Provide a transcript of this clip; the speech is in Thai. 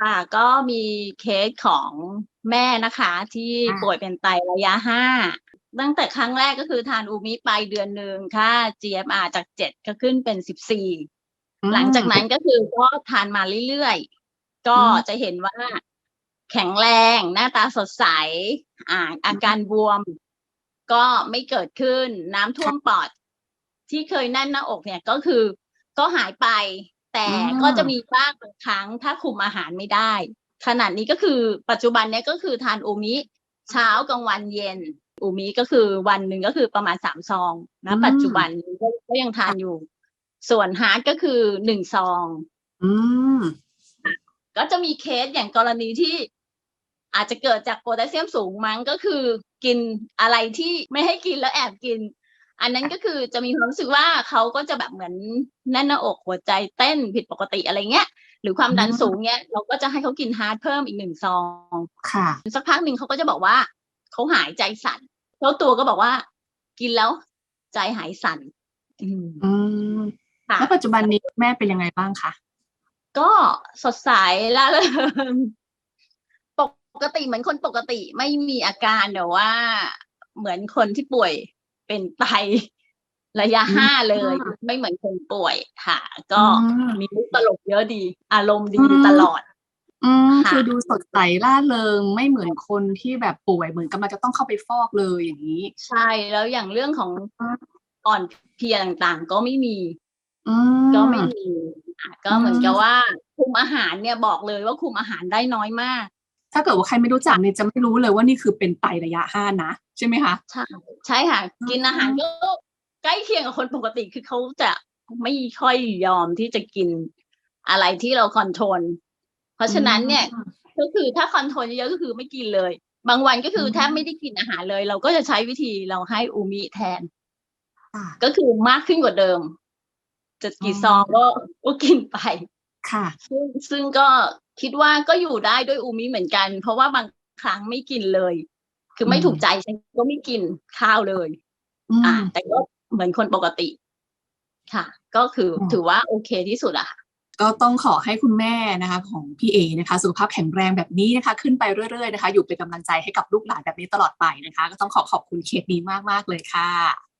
ค่ะก็มีเคสของแม่นะคะ ที่ค่ะป่วยเป็นไตระยะ5ตั้งแต่ครั้งแรกก็คือทานอูมิไปเดือนหนึ่งค่า GFR จาก7ก็ขึ้นเป็น14หลังจากนั้นก็คือก็ทานมาเรื่อยๆ ก็อืมจะเห็นว่าแข็งแรงหน้าตาสดใสอ่าอาการบวม ก็ไม่เกิดขึ้นน้ำท่วมปอด ที่เคยแน่นหน้าอกเนี่ยก็คือ ก็หายไป แต่อืมก็จะมีบ้างบางครั้งถ้าคุมอาหารไม่ได้ ขนาดนี้ก็คือปัจจุบันเนี้ยก็คือทานอูมิเช้ากลางวันเย็นอูมิก็คือวันหนึ่งก็คือประมาณสามซองนะปัจจุบันนี้ก็ก็ยังทานอยู่ ส่วนฮาร์ดก็คือหนึ่งซอง อืมก็จะมีเคสอย่างกรณีที่อาจจะเกิดจากโพแทสเซียมสูงมั้งก็คือ กินอะไรที่ไม่ให้กินแล้วแอบกิน อันนั้นก็คือจะมีความรู้สึกว่าเขาก็จะแบบเหมือนแน่นหน้าอกหัวใจเต้นผิดปกติอะไรเงี้ย หรือความดันอืมสูงเนี้ยเราก็จะให้เขากินฮาร์ดเพิ่มอีกหนึ่งซองค่ะสักพักหนึ่งเขาก็จะบอกว่าเขาหายใจสั่นแล้วตัวก็บอกว่า กินแล้วใจหายสั่นอืมอืมค่ะแล้วปัจจุบันนี้แม่เป็นยังไงบ้างคะก็สดใสล่าเริงปกติเหมือนคนปกติไม่มีอาการแต่ว่า เหมือนคนที่ป่วย เป็นไตระยะอืมห้าเลย ไม่เหมือนคนป่วยค่ะ ก็อืมมีมุกตลกเยอะดี อารมณ์ดีอืมตลอดอืมค่ะคือดูสดใสล่าเริงไม่เหมือนคนที่แบบป่วยเหมือนกำลังจะต้องเข้าไปฟอกเลยอย่างนี้ ใช่แล้วอย่างเรื่องของอืมอ่อนเพลียต่างๆ ก็ไม่มีอืก็ไม่มีอะก็เหมือนอืมกับว่าคุมอาหารเนี่ยบอกเลยว่าคุมอาหารได้น้อยมาก ถ้าเกิดว่าใครไม่รู้จักเนี่ยจะไม่รู้เลยว่านี่คือเป็นไตระยะห้านะ ใช่ไหมคะใช่ใช่ค่ะอืมกินอาหารก็ใกล้เคียงกับคนปกติคือเขาจะไม่ค่อยยอมที่จะกินอะไรที่เราคอนโทรลเพราะฉะนั้นเนี่ยอืมก็คือถ้าคอนโทรลเยอะๆก็คือไม่กินเลย บางวันก็คืออมแทบไม่ได้กินอาหารเลย เราก็จะใช้วิธีเราให้อูมิแทนค่ะก็คือมากขึ้นกว่าเดิมจะกี่อ๋อซองก็ก็กินไป ค่ะ ซึ่งซึ่งก็คิดว่าก็อยู่ได้ด้วยอูมิเหมือนกัน เพราะว่าบางครั้งไม่กินเลย คือไม่อืมถูกใจฉันก็ไม่กินข้าวเลยอืมอ่า แต่ก็เหมือนคนปกติ ค่ะ ก็คืออมถือว่าโอเคที่สุดอะค่ะก็ต้องขอให้คุณแม่นะคะของพี่เอนะคะสุขภาพแข็งแรงแบบนี้นะคะ ขึ้นไปเรื่อยๆนะคะ อยู่เป็นกำลังใจให้กับลูกหลานแบบนี้ตลอดไปนะคะ ก็ต้องขอขอบคุณเคสนี้มากๆเลยค่ะ